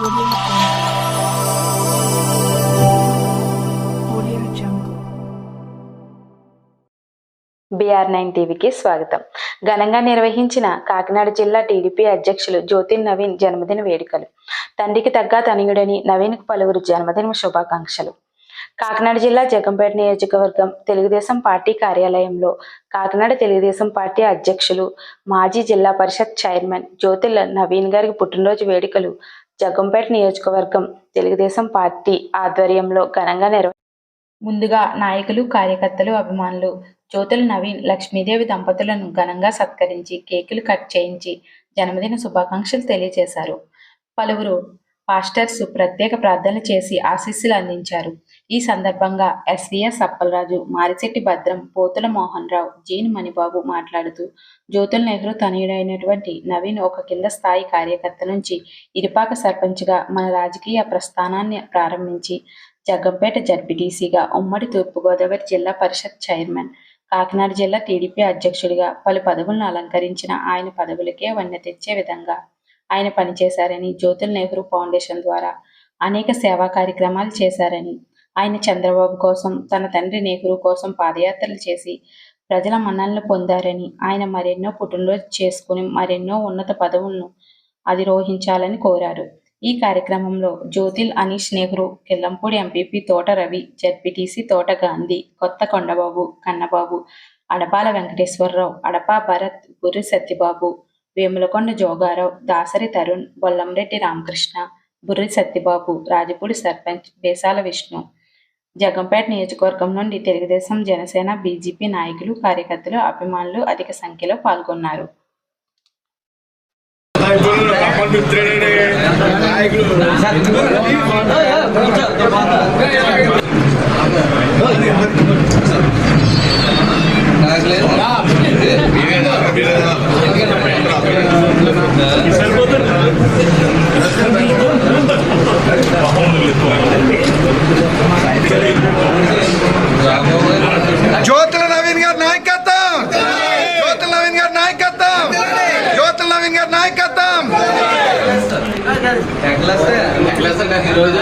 BR nine టీవీకి స్వాగతం. ఘనంగా నిర్వహించిన కాకినాడ జిల్లా టీడీపీ అధ్యక్షులు జ్యోతిన్ నవీన్ జన్మదిన వేడుకలు. తండ్రికి తగ్గ తనయుడని నవీన్కు పలువురు జన్మదిన శుభాకాంక్షలు. కాకినాడ జిల్లా జగంపేట నియోజకవర్గం తెలుగుదేశం పార్టీ కార్యాలయంలో కాకినాడ తెలుగుదేశం పార్టీ అధ్యక్షులు మాజీ జిల్లా పరిషత్ చైర్మన్ జ్యోతిల నవీన్ గారికి పుట్టినరోజు వేడుకలు జగంపేట నియోజకవర్గం తెలుగుదేశం పార్టీ ఆధ్వర్యంలో ఘనంగా నిర్వ ముందుగా నాయకులు కార్యకర్తలు అభిమానులు జ్యోతుల నవీన్ లక్ష్మీదేవి దంపతులను ఘనంగా సత్కరించి కేకులు కట్ చేయించి జన్మదిన శుభాకాంక్షలు తెలియజేశారు. పలువురు పాస్టర్స్ ప్రత్యేక ప్రార్థనలు చేసి ఆశీస్సులు అందించారు. ఈ సందర్భంగా ఎస్వీఎస్ అప్పలరాజు మారిశెట్టి భద్రం పోతుల మోహన్ రావు జీన్ మణిబాబు మాట్లాడుతూ జ్యోతుల నెహ్రూ తనయుడైనటువంటి నవీన్ ఒక కింద స్థాయి కార్యకర్త నుంచి ఇరుపాక సర్పంచ్గా మన రాజకీయ ప్రస్థానాన్ని ప్రారంభించి జగ్గంపేట జడ్పీటీసీగా ఉమ్మడి తూర్పుగోదావరి జిల్లా పరిషత్ చైర్మన్ కాకినాడ జిల్లా టీడీపీ అధ్యక్షుడిగా పలు పదవులను అలంకరించిన ఆయన పదవులకే వన్నె తెచ్చే విధంగా ఆయన పనిచేశారని జ్యోతుల్ నెహ్రూ ఫౌండేషన్ ద్వారా అనేక సేవా కార్యక్రమాలు చేశారని ఆయన చంద్రబాబు కోసం తన తండ్రి నెహ్రూ కోసం పాదయాత్రలు చేసి ప్రజల మన్ననలు పొందారని ఆయన మరెన్నో పుట్టినరోజు చేసుకుని మరెన్నో ఉన్నత పదవులను అధిరోహించాలని కోరారు. ఈ కార్యక్రమంలో జ్యోతిల్ అనీష్ నెహ్రూ కిల్లంపూడి ఎంపీపీ తోట రవి జడ్పీటీసీ తోట గాంధీ కొత్త కొండబాబు కన్నబాబు అడపాల వెంకటేశ్వరరావు అడపా భరత్ గుర్రి సత్యబాబు వేములకొండ జోగారావు దాసరి తరుణ్ బొల్లంరెడ్డి రామకృష్ణ బుర్రి సత్యబాబు రాజపూడి సర్పంచ్ బేసాల విష్ణు. జగంపేట నియోజకవర్గం నుండి తెలుగుదేశం జనసేన బీజేపీ నాయకులు కార్యకర్తలు అభిమానులు అధిక సంఖ్యలో పాల్గొన్నారు. జ్యోతుల నవీన్ గారి నాయకత్వం! జ్యోతుల నవీన్ గారి నాయకత్వం! జ్యోతుల నవీన్ గారి నాయకత్వం! ఈరోజు